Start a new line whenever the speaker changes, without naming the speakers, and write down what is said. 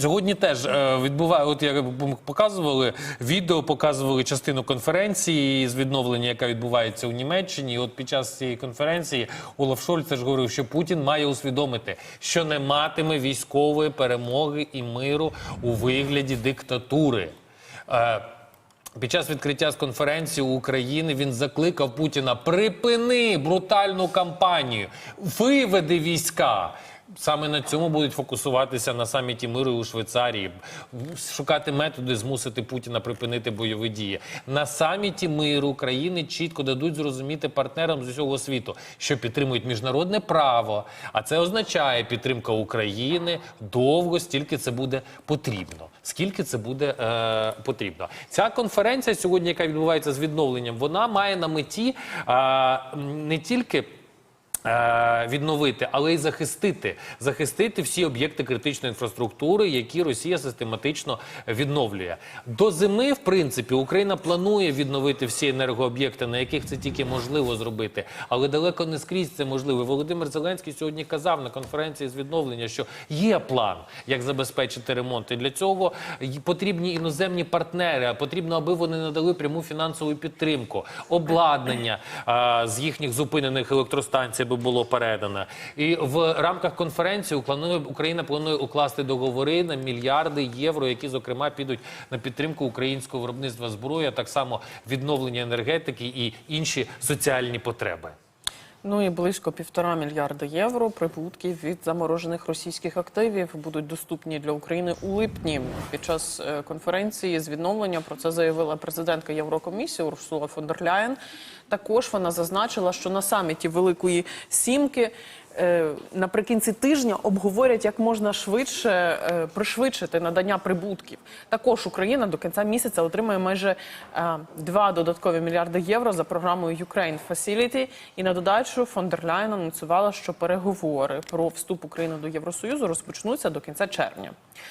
Сьогодні теж е, відбуває, от як показували відео, показували частину конференції з відновлення, яка відбувається у Німеччині. І от під час цієї конференції Олаф Шольц теж говорив, що Путін має усвідомити, що не матиме військової перемоги і миру у вигляді диктатури. Е, під час відкриття з конференції України він закликав Путіна: припини брутальну кампанію, виведи війська. Саме на цьому будуть фокусуватися на саміті миру у Швейцарії, шукати методи змусити Путіна припинити бойові дії. На саміті миру країни чітко дадуть зрозуміти партнерам з усього світу, що підтримують міжнародне право. А це означає підтримка України довго, стільки це буде потрібно. Скільки це буде е, потрібно? Ця конференція сьогодні, яка відбувається з відновленням, вона має на меті е, не тільки. Е, Відновити, але й захистити, захистити всі об'єкти критичної інфраструктури, які Росія систематично відновлює. До зими, в принципі, Україна планує відновити всі енергооб'єкти, на яких це тільки можливо зробити, але далеко не скрізь це можливо. Володимир Зеленський сьогодні казав на конференції з відновлення, що є план, як забезпечити ремонт. І для цього потрібні іноземні партнери. Потрібно, аби вони надали пряму фінансову підтримку, обладнання а, з їхніх зупинених електростанцій, аби було передано. І в рамках конференції Україна планує укласти договори на мільярди євро, які зокрема підуть на підтримку українського виробництва зброї, а так само відновлення енергетики і інші соціальні потреби.
Ну і близько півтора мільярда євро прибутків від заморожених російських активів будуть доступні для України у липні. Під час е, конференції з відновлення про це заявила президентка Єврокомісії Урсула фон дер Ляєн. Також вона зазначила, що на саміті Великої Сімки наприкінці тижня обговорять, як можна швидше е, пришвидшити надання прибутків. Також Україна до кінця місяця отримає майже е, 2 додаткові мільярди євро за програмою Ukraine Facility. І на додачу фон дер анонсувала, що переговори про вступ України до Євросоюзу розпочнуться до кінця червня.